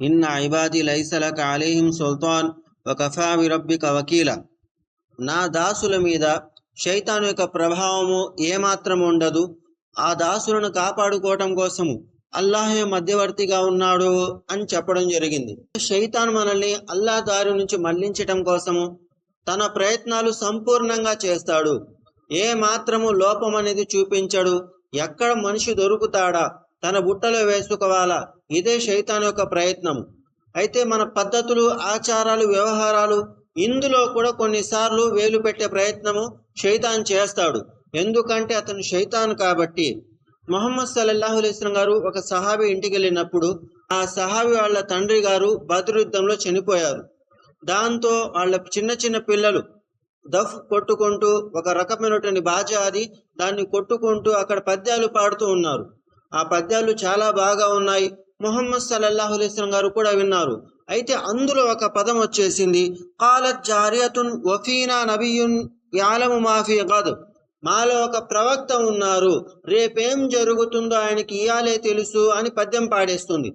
ఇన్న ఐబాది లైసలక అలీహిం సుల్తాన్ వకఫా విరబ్బిక వకీల. నా దాసుల మీద శైతాను యొక్క ప్రభావము ఏమాత్రం ఉండదు. ఆ దాసులను కాపాడుకోవటం కోసము అల్లాహే మధ్యవర్తిగా ఉన్నాడు అని చెప్పడం జరిగింది. శైతాన్ మనల్ని అల్లా దారి నుంచి మళ్ళించటం కోసము తన ప్రయత్నాలు సంపూర్ణంగా చేస్తాడు. ఏ మాత్రము లోపం అనేది చూపించడు. ఎక్కడ మనిషి దొరుకుతాడా? తన బుట్టలో వేసుకోవాలా? ఇదే శైతాన్ యొక్క ప్రయత్నము. అయితే మన పద్ధతులు ఆచారాలు వ్యవహారాలు ఇందులో కూడా కొన్నిసార్లు వేలు పెట్టే ప్రయత్నము శైతాన్ చేస్తాడు. ఎందుకంటే అతను శైతాన్ కాబట్టి. మొహమ్మద్ సల్లల్లాహు అలైస్లం గారు ఒక సహాబి ఇంటికి వెళ్ళినప్పుడు ఆ సహాబి వాళ్ళ తండ్రి గారు బద్రు యుద్ధంలో చనిపోయారు. దాంతో వాళ్ళ చిన్న చిన్న పిల్లలు దఫ్ కొట్టుకుంటూ ఒక రకమైనటువంటి బాజా అది దాన్ని కొట్టుకుంటూ అక్కడ పద్యాలు పాడుతూ ఉన్నారు. ఆ పద్యాలు చాలా బాగా ఉన్నాయి. మొహమ్మద్ సల్లల్లాహు అలైస్లం గారు కూడా విన్నారు. అయితే అందులో ఒక పదం వచ్చేసింది. కాలత్ జారియతున్ వఫీనా నబియున్ యాలము మాఫీ కాదు మాలో ఒక ప్రవక్త ఉన్నారు. రేపేం జరుగుతుందో ఆయనకి ఇయాలే తెలుసు అని పద్యం పాడేస్తుంది.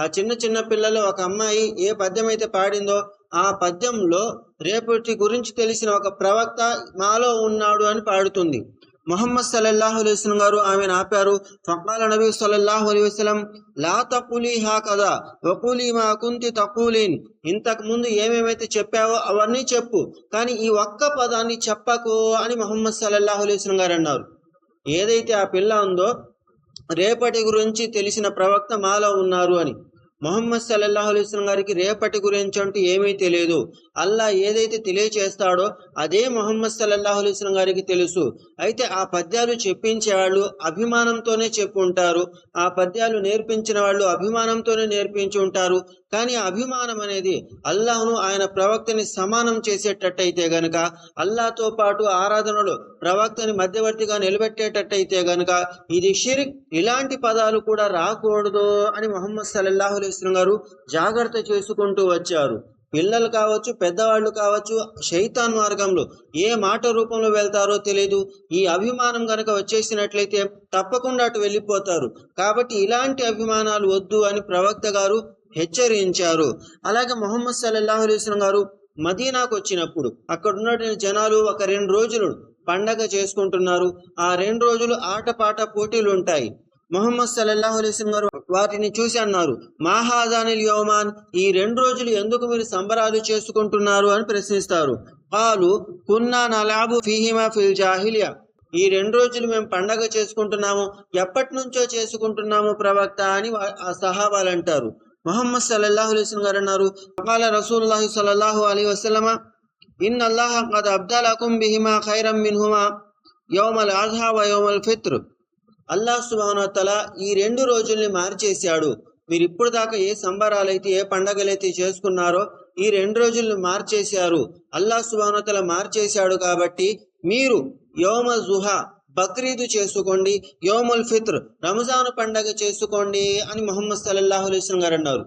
ఆ చిన్న చిన్న పిల్లలు ఒక అమ్మాయి ఏ పద్యం అయితే పాడిందో ఆ పద్యంలో రేపటి గురించి తెలిసిన ఒక ప్రవక్త మాలో ఉన్నాడు అని పాడుతుంది. మొహమ్మద్ సల్లల్లాహు అలైస్లం గారు ఆమెను ఆపారు. ఫకాల నబీ సల్లల్లాహు అలైహి వసల్లం లా తక్కులీ హా కదా వకూలీ మా కుంతి తక్కులీన్ ఇంతకు ముందు ఏమేమైతే చెప్పావో అవన్నీ చెప్పు. కానీ ఈ ఒక్క పదాన్ని చెప్పకు అని మొహమ్మద్ సల్లల్లాహు అలైస్లం గారు అన్నారు. ఏదైతే ఆ పిల్ల ఉందో రేపటి గురించి తెలిసిన ప్రవక్త మాలో ఉన్నారు అని. మొహమ్మద్ సల్లల్లాహు అలైస్లం గారికి రేపటి గురించి అంటూ ఏమీ తెలియదు. అల్లా ఏదైతే తెలియచేస్తాడో అదే మొహమ్మద్ సల్లల్లాహు అలైస్లం గారికి తెలుసు. అయితే ఆ పద్యాలు చెప్పించే వాళ్ళు అభిమానంతోనే చెప్పుంటారు. ఆ పద్యాలు నేర్పించిన వాళ్ళు అభిమానంతోనే నేర్పించి ఉంటారు. కానీ అభిమానం అనేది అల్లాహ్ను ఆయన ప్రవక్తని సమానం చేసేటట్టయితే గనక అల్లాతో పాటు ఆరాధనలు ప్రవక్తని మధ్యవర్తిగా నిలబెట్టేటట్టయితే గనక ఇది షిరిక్ ఇలాంటి పదాలు కూడా రాకూడదు అని మొహమ్మద్ సల్లల్లాహు అలైస్లం గారు జాగ్రత్త చేసుకుంటూ వచ్చారు. పిల్లలు కావచ్చు పెద్దవాళ్ళు కావచ్చు శైతాన్ మార్గంలో ఏ మాట రూపంలో వెళ్తారో తెలియదు ఈ అభిమానం గనక వచ్చేసినట్లయితే తప్పకుండా అటు వెళ్ళిపోతారు. కాబట్టి ఇలాంటి అభిమానాలు వద్దు అని ప్రవక్త గారు హెచ్చరించారు. అలాగే మొహమ్మద్ సల్లల్లాహు అలైస్లం గారు మదీనాకు వచ్చినప్పుడు అక్కడ ఉన్నటువంటి జనాలు ఒక రెండు రోజులు పండగ చేసుకుంటున్నారు. ఆ రెండు రోజులు ఆటపాట పోటీలు ఉంటాయి. మొహమ్మద్ సల్లల్లాహు అలైస్లం గారు వాటిని చూసి అన్నారు మాహాదానిల్ యోమాన్ ఈ రెండు రోజులు ఎందుకు మీరు సంబరాలు చేసుకుంటున్నారు? అని ప్రశ్నిస్తారు. కాలు కున్నా నలాబు ఫీహిమా ఫిల్ జాహిలియా. ఈ రెండు రోజులు మేము పండగ చేసుకుంటున్నాము ఎప్పటి నుంచో చేసుకుంటున్నాము ప్రవక్త అని సహాబాలు అంటారు. మొహమ్మద్ సల్లల్లాహు అలైస్లం గారు అన్నారు అకాల రసూలుల్లాహి సల్లల్లాహు అలీ వసల్లమ ఇన్ అల్లాహ కద్ అబ్దాలకుం బిహిమా ఖైరం మిన్హుమా యోమల్ అజహా వ యౌమల్ ఫిత్ర్. అల్లాహ్ సుబానతల ఈ రెండు రోజుల్ని మార్చేశాడు. మీరు ఇప్పుడు దాకా ఏ సంబరాలైతే ఏ పండగలైతే చేసుకున్నారో ఈ రెండు రోజుల్ని మార్చేశారు. అల్లాహ్ సుబానతల మార్చేశాడు కాబట్టి మీరు యోమ జుహా బక్రీదు చేసుకోండి యోముల్ ఫిత్ర్ రంజాన్ పండగ చేసుకోండి అని మొహమ్మద్ సల్లల్లాహు అలైస్లం గారు అన్నారు.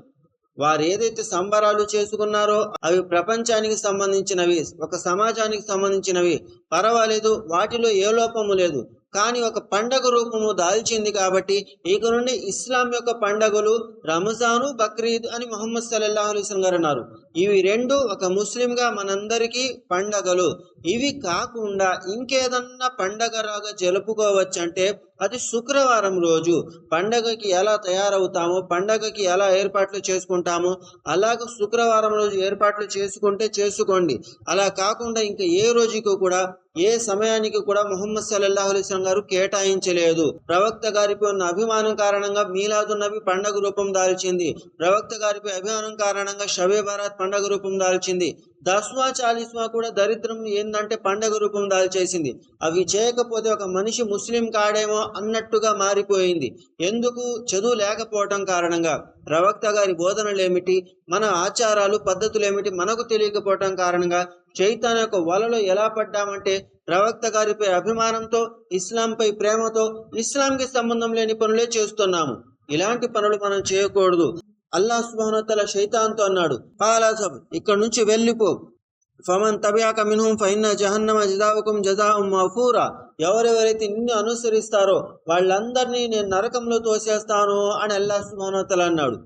వారు ఏదైతే సంబరాలు చేసుకున్నారో అవి ప్రపంచానికి సంబంధించినవి ఒక సమాజానికి సంబంధించినవి. పర్వాలేదు వాటిలో ఏ లోపము లేదు. కానీ ఒక పండగ రూపము దాల్చింది కాబట్టి ఇక నుండి ఇస్లాం యొక్క పండగలు రంజాను బక్రీద్ అని మొహమ్మద్ సల్లల్లాహు అలైస్లం గారు అన్నారు. ఇవి రెండు ఒక ముస్లింగా మనందరికీ పండగలు. ఇవి కాకుండా ఇంకేదన్నా పండగ రాగా జరుపుకోవచ్చు అంటే అది శుక్రవారం రోజు. పండగకి ఎలా తయారవుతామో పండగకి ఎలా ఏర్పాట్లు చేసుకుంటామో అలాగ శుక్రవారం రోజు ఏర్పాట్లు చేసుకుంటే చేసుకోండి. అలా కాకుండా ఇంకా ఏ రోజుకి కూడా ఏ సమయానికి కూడా ముహమ్మద్ సల్లల్లాహు అలైస్లం గారు కేటాయించలేదు. ప్రవక్త గారిపై ఉన్న అభిమానం కారణంగా మీలాదు నబి పండగ రూపం దాల్చింది. ప్రవక్త గారిపై అభిమానం కారణంగా షబే బారాత్ పండగ రూపం దాల్చింది. దస్వా చాలీస్వా కూడా దరిద్రం ఏందంటే పండగ రూపం దాల్చేసింది. అవి చేయకపోతే ఒక మనిషి ముస్లిం కాడేమో అన్నట్టుగా మారిపోయింది. ఎందుకు? చదువు లేకపోవటం కారణంగా. ప్రవక్త గారి బోధనలు ఏమిటి మన ఆచారాలు పద్ధతులు ఏమిటి మనకు తెలియకపోవటం కారణంగా. చైతన్య యొక్క వలలో ఎలా పడ్డామంటే ప్రవక్త గారిపై అభిమానంతో ఇస్లాంపై ప్రేమతో ఇస్లాంకి సంబంధం లేని పనులే చేస్తున్నాము. ఇలాంటి పనులు మనం చేయకూడదు. అల్లాహ్ సుబ్హానతల శైతాన్తో అన్నాడు. పాలాసబ్ ఇక్కడ నుంచి వెళ్ళిపో. ఫమన్ తబియాక మినుహం ఫైన్న జహన్నమ జదావకుం జజాం మఫూరా. ఎవరెవరైతే నిన్ను అనుసరిస్తారో వాళ్ళందరినీ నేను నరకంలో తోసేస్తాను అని అల్లాహ్ సుబ్హానతల అన్నాడు.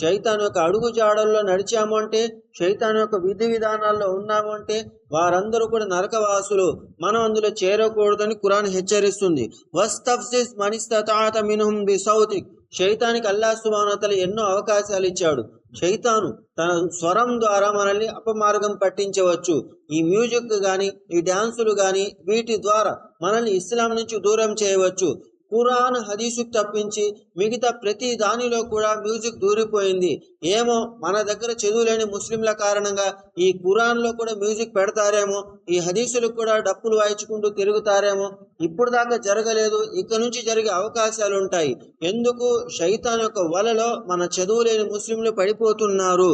శైతాన్ యొక్క అడుగు జాడల్లో నడిచాము అంటే శైతాన్ యొక్క విధి విధానాల్లో ఉన్నాము అంటే వారందరూ కూడా నరకవాసులు మనం అందులో చేరకూడదని ఖురాన్ హెచ్చరిస్తుంది. వస్తఫ్సిస్ మనిస్తతాత మినుహం బి సౌతిక్. శైతానికి అల్లా సుబానతలు ఎన్నో అవకాశాలు ఇచ్చాడు. శైతాను తన స్వరం ద్వారా మనల్ని అపమార్గం పట్టించవచ్చు. ఈ మ్యూజిక్ గాని ఈ డ్యాన్సులు గాని వీటి ద్వారా మనల్ని ఇస్లాం నుంచి దూరం చేయవచ్చు. ఖురాన్ హదీసుకు తప్పించి మిగతా ప్రతి దానిలో కూడా మ్యూజిక్ దూరిపోయింది. ఏమో మన దగ్గర చదువులేని ముస్లింల కారణంగా ఈ ఖురాన్లో కూడా మ్యూజిక్ పెడతారేమో ఈ హదీసులకు కూడా డప్పులు వాయించుకుంటూ తిరుగుతారేమో. ఇప్పుడు దాకా జరగలేదు ఇక నుంచి జరిగే అవకాశాలు ఉంటాయి ఎందుకు? శైతాన్ యొక్క వలలో మన చదువులేని ముస్లింలు పడిపోతున్నారు.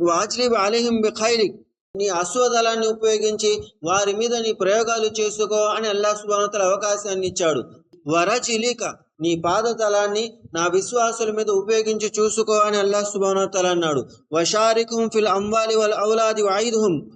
వాజ్లిబ్ అలీహిం బిఖైరిక్ నీ అశ్వదళాన్ని ఉపయోగించి వారి మీద నీ ప్రయోగాలు చేసుకో అని అల్లా సుబానతల అవకాశాన్ని ఇచ్చాడు. వరచిలిక. నీ పాదతలాన్ని నా విశ్వాసుల మీద ఉపయోగించి చూసుకో అని అల్లా సుబానోతల అన్నాడు. వషారికుం ఫిల్ అంబాలి వల్ ఔలాది వాయిదుహుం.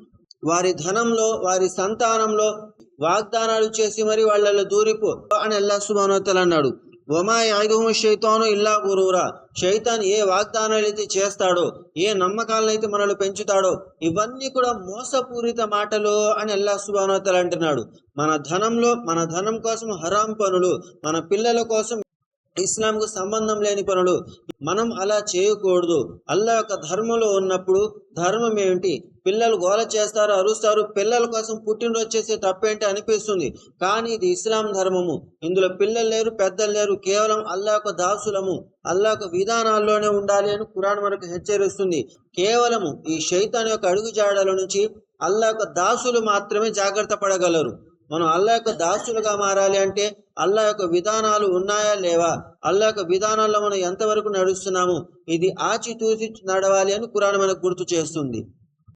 వారి ధనంలో వారి సంతానంలో వాగ్దానాలు చేసి మరి వాళ్ళలో దూరిపో అని అల్లా సుబానోతల అన్నాడు. వమా యాయుధము షైతాను ఇల్లా గురూరా శైతాన్ ఏ వాగ్దానాలు అయితే చేస్తాడో ఏ నమ్మకాలనైతే మనల్ని పెంచుతాడో ఇవన్నీ కూడా మోసపూరిత మాటలు అని అల్లా సుబానోతలు అంటున్నాడు. మన ధనంలో మన ధనం కోసం హరాం పనులు మన పిల్లల కోసం ఇస్లాంకు సంబంధం లేని పనులు మనం అలా చేయకూడదు. అల్లా యొక్క ధర్మంలో ఉన్నప్పుడు ధర్మం ఏమిటి పిల్లలు గోల చేస్తారు అరుస్తారు. పిల్లల కోసం పుట్టినరోజు చేసే తప్పేంటి అనిపిస్తుంది? కానీ ఇది ఇస్లాం ధర్మము. ఇందులో పిల్లలు లేరు పెద్దలు లేరు. కేవలం అల్లాకు దాసులము. అల్లాకు విధానాల్లోనే ఉండాలి అని కురాన్ మనకు హెచ్చరిస్తుంది. కేవలము ఈ శైతాన్ యొక్క అడుగుజాడల నుంచి అల్లాకు దాసులు మాత్రమే జాగ్రత్త పడగలరు. మనం అల్లా యొక్క దాసులుగా మారాలి అంటే అల్లా యొక్క విధానాలు ఉన్నాయా లేవా? అల్లా యొక్క విధానాల్లో మనం ఎంతవరకు నడుస్తున్నాము? ఇది ఆచితూచి నడవాలి అని కురాన్ మనకు గుర్తు చేస్తుంది.